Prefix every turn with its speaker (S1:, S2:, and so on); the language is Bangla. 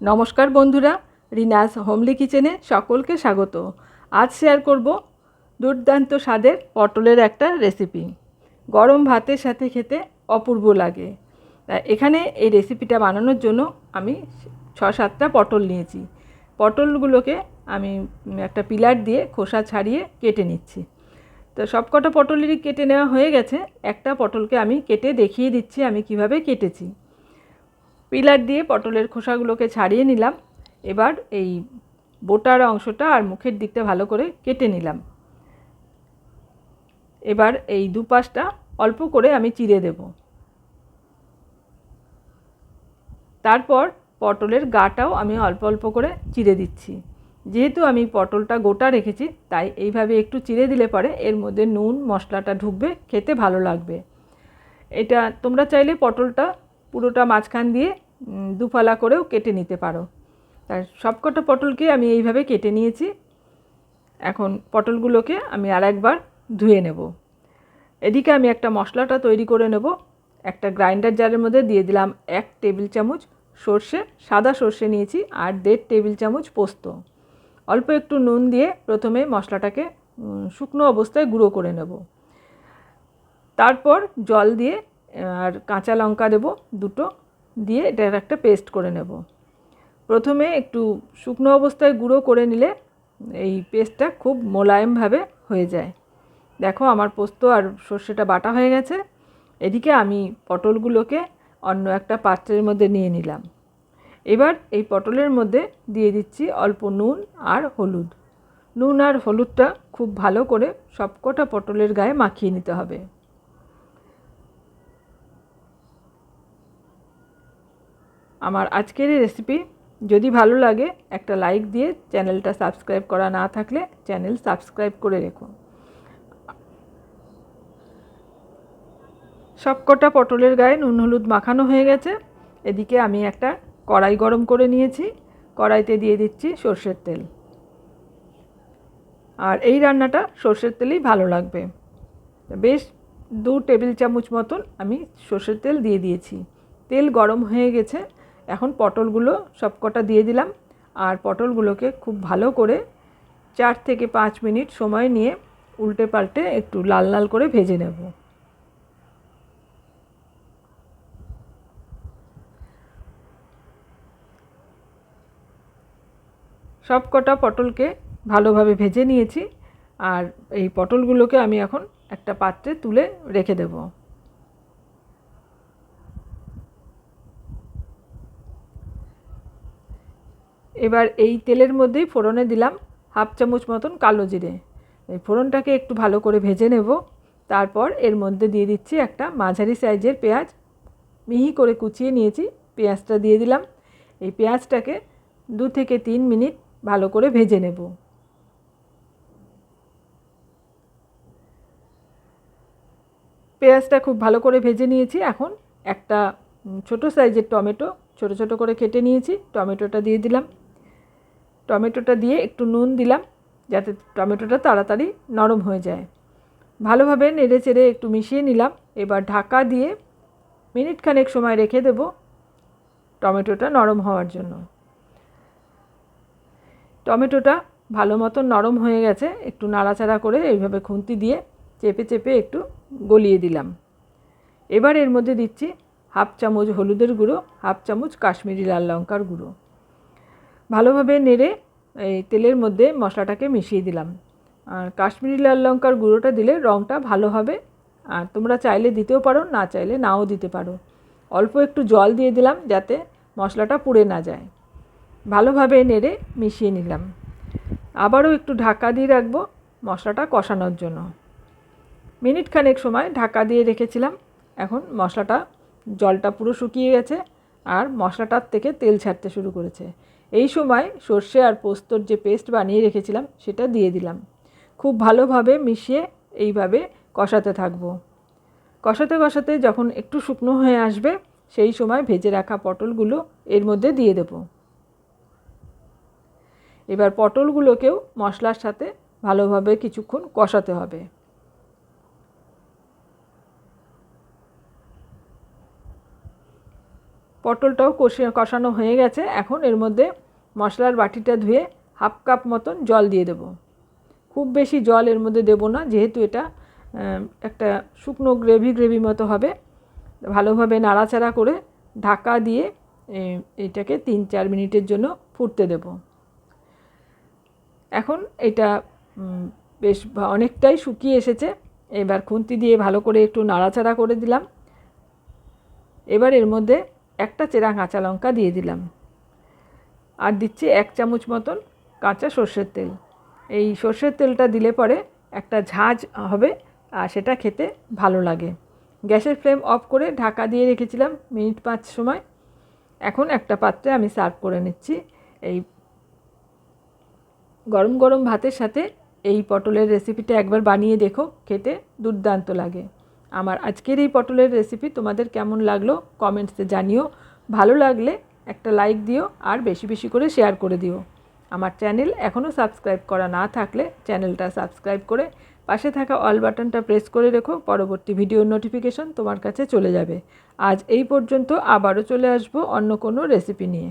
S1: নমস্কার বন্ধুরা, রিনাস হোমলি কিচেনে সকলকে স্বাগত। আজ শেয়ার করব দুর্দান্ত স্বাদের পটলের একটা রেসিপি গরম ভাতের সাথে খেতে অপূর্ব লাগে। এখানে এই রেসিপিটা বানানোর জন্য আমি ছ সাতটা পটল নিয়েছি। পটলগুলোকে আমি একটা পিলার দিয়ে খোসা ছাড়িয়ে কেটে নিচ্ছি। তো সবকটা পটলেরই কেটে নেওয়া হয়ে গেছে। একটা পটলকে আমি কেটে দেখিয়ে দিচ্ছি আমি কীভাবে কেটেছি। পিলার দিয়ে পটলের খোসাগুলোকে ছাড়িয়ে নিলাম। এবার এই বোটার অংশটা আর মুখের দিকটা ভালো করে কেটে নিলাম। এবার এই দুপাশটা অল্প করে আমি চিড়ে দেব। তারপর পটলের গাটাও আমি অল্প অল্প করে চিড়ে দিচ্ছি। যেহেতু আমি পটলটা গোটা রেখেছি, তাই এইভাবে একটু চিড়ে দিলে পরে এর মধ্যে নুন, মশলাটা ঢুকবে, খেতে ভালো লাগবে। এটা তোমরা চাইলে পটলটা পুরোটা মাঝখান দিয়ে দুফালা করেও কেটে নিতে পারো। তার সবকটা পটলকে আমি এইভাবে কেটে নিয়েছি। এখন পটলগুলোকে আমি আর একবার ধুয়ে নেব। এদিকে আমি একটা মশলাটা তৈরি করে নেব। একটা গ্রাইন্ডার জারের মধ্যে দিয়ে দিলাম এক টেবিল চামচ সর্ষে, সাদা সর্ষে নিয়েছি আর দেড় টেবিল চামচ পোস্ত। অল্প একটু নুন দিয়ে প্রথমে মশলাটাকে শুকনো অবস্থায় গুঁড়ো করে নেব। তারপর জল দিয়ে আর কাঁচা লঙ্কা দেবো দুটো দিয়ে এটার একটা পেস্ট করে নেব। প্রথমে একটু শুকনো অবস্থায় গুঁড়ো করে নিলে এই পেস্টটা খুব মোলায়েমভাবে হয়ে যায়। দেখো আমার পোস্ত আর সর্ষেটা বাটা হয়ে গেছে। এদিকে আমি পটলগুলোকে অন্য একটা পাত্রের মধ্যে নিয়ে নিলাম। এবার এই পটলের মধ্যে দিয়ে দিচ্ছি অল্প নুন আর হলুদ। নুন আর হলুদটা খুব ভালো করে সবকটা পটলের গায়ে মাখিয়ে নিতে হবে। আমার আজকের এই রেসিপি যদি ভালো লাগে, একটা লাইক দিয়ে চ্যানেলটা সাবস্ক্রাইব করা না থাকলে চ্যানেল সাবস্ক্রাইব করে রেখো। সবকটা পটলের গায়ে নুন, হলুদ মাখানো হয়ে গেছে। এদিকে আমি একটা কড়াই গরম করে নিয়েছি। কড়াইতে দিয়ে দিচ্ছি সর্ষের তেল। আর এই রান্নাটা সর্ষের তেলেই ভালো লাগবে। বেশ দু টেবিল চামচ মতন আমি সর্ষের তেল দিয়ে দিয়েছি। তেল গরম হয়ে গেছে। এখন পটলগুলো সবকটা দিয়ে দিলাম আর পটলগুলোকে খুব ভালো করে চার থেকে পাঁচ মিনিট সময় নিয়ে উল্টে পাল্টে একটু লাল লাল করে ভেজে নেব। সব কটা পটলকে ভালোভাবে ভেজে নিয়েছি আর এই পটলগুলোকে আমি এখন একটা পাত্রে তুলে রেখে দেব। এবার এই তেলের মধ্যেই ফোড়নে দিলাম হাফ চামচ মতন কালো জিরে। এই ফোড়নটাকে একটু ভালো করে ভেজে নেব। তারপর এর মধ্যে দিয়ে দিচ্ছি একটা মাঝারি সাইজের পেঁয়াজ। মিহি করে কুচিয়ে নিয়েছি, পেঁয়াজটা দিয়ে দিলাম। এই পেঁয়াজটাকে দু থেকে তিন মিনিট ভালো করে ভেজে নেব। পেঁয়াজটা খুব ভালো করে ভেজে নিয়েছি। এখন একটা ছোট সাইজের টমেটো, ছোট ছোট করে কেটে নিয়েছি। টমেটোটা দিয়ে দিলাম। টমেটোটা দিয়ে একটু নুন দিলাম, যাতে টমেটোটা তাড়াতাড়ি নরম হয়ে যায়। ভালোভাবে নেড়ে চেড়ে একটু মিশিয়ে নিলাম। এবার ঢাকা দিয়ে মিনিট খানেক সময় রেখে দেব টমেটোটা নরম হওয়ার জন্য। টমেটোটা ভালো মতো নরম হয়ে গেছে, একটু নাড়াচাড়া করে এইভাবে খুন্তি দিয়ে চেপে চেপে একটু গলিয়ে দিলাম। এবার এর মধ্যে দিচ্ছি হাফ চামচ হলুদের গুঁড়ো, হাফ চামচ কাশ্মীরি লাল লঙ্কার গুঁড়ো। ভালোভাবে নেড়ে এই তেলের মধ্যে মশলাটাকে মিশিয়ে দিলাম। আর কাশ্মীরি লাল লঙ্কার গুঁড়োটা দিলে রঙটা ভালো হবে। আর তোমরা চাইলে দিতেও পারো, না চাইলে নাও দিতে পারো। অল্প একটু জল দিয়ে দিলাম যাতে মশলাটা পুড়ে না যায়। ভালোভাবে নেড়ে মিশিয়ে নিলাম। আবারও একটু ঢাকা দিয়ে রাখব মশলাটা কষানোর জন্য। মিনিট খানেক সময় ঢাকা দিয়ে রেখেছিলাম। এখন মশলাটা জলটা পুরো শুকিয়ে গেছে আর মশলাটার থেকে তেল ছাড়তে শুরু করেছে। এই সময় সর্ষে আর পোস্তর যে পেস্ট বানিয়ে রেখেছিলাম, সেটা দিয়ে দিলাম। খুব ভালোভাবে মিশিয়ে এইভাবে কষাতে থাকব। কষাতে কষাতে যখন একটু শুকনো হয়ে আসবে, সেই সময় ভেজে রাখা পটলগুলো এর মধ্যে দিয়ে দেবো। এবার পটলগুলোকেও মশলার সাথে ভালোভাবে কিছুক্ষণ কষাতে হবে। পটলটাও কষে, কষানো হয়ে গেছে, এখন এর মধ্যে মশলার বাটিটা ধুয়ে হাফ কাপ মতন জল দিয়ে দেবো। খুব বেশি জল এর মধ্যে দেবো না যেহেতু এটা একটা শুকনো গ্রেভি গ্রেভি মতো হবে। ভালোভাবে নাড়াচাড়া করে ঢাকা দিয়ে এ, এইটাকে তিন চার মিনিটের জন্য ফুটতে দেব। এখন এটা বেশ অনেকটাই শুকিয়ে এসেছে। এবার খুন্তি দিয়ে ভালো করে একটু নাড়াচাড়া করে দিলাম। এবার এর মধ্যে একটা চেরা কাঁচা লঙ্কা দিয়ে দিলাম। আর দিচ্ছি এক চামচ মতন কাঁচা সর্ষের তেল। এই সর্ষের তেলটা দিলে পরে একটা ঝাঁঝ হবে আর সেটা খেতে ভালো লাগে। গ্যাসের ফ্লেম অফ করে ঢাকা দিয়ে রেখেছিলাম মিনিট পাঁচ সময়। এখন একটা পাত্রে আমি সার্ভ করে নিচ্ছি এই গরম গরম ভাতের সাথে এই পটলের রেসিপিটা একবার বানিয়ে দেখো, খেতে দুর্দান্ত লাগে। আমার আজকের এই পটলের রেসিপি তোমাদের কেমন লাগল কমেন্টসে জানিও। ভালো লাগলে একটা লাইক দিও আর বেশি বেশি করে শেয়ার করে দিও। আমার চ্যানেল এখনও সাবস্ক্রাইব করা না থাকলে চ্যানেলটা সাবস্ক্রাইব করে পাশে থাকা অল বাটনটা প্রেস করে রেখো, পরবর্তী ভিডিওর নোটিফিকেশন তোমার কাছে চলে যাবে। আজ এই পর্যন্ত আবারও চলে আসব অন্য কোনো রেসিপি নিয়ে।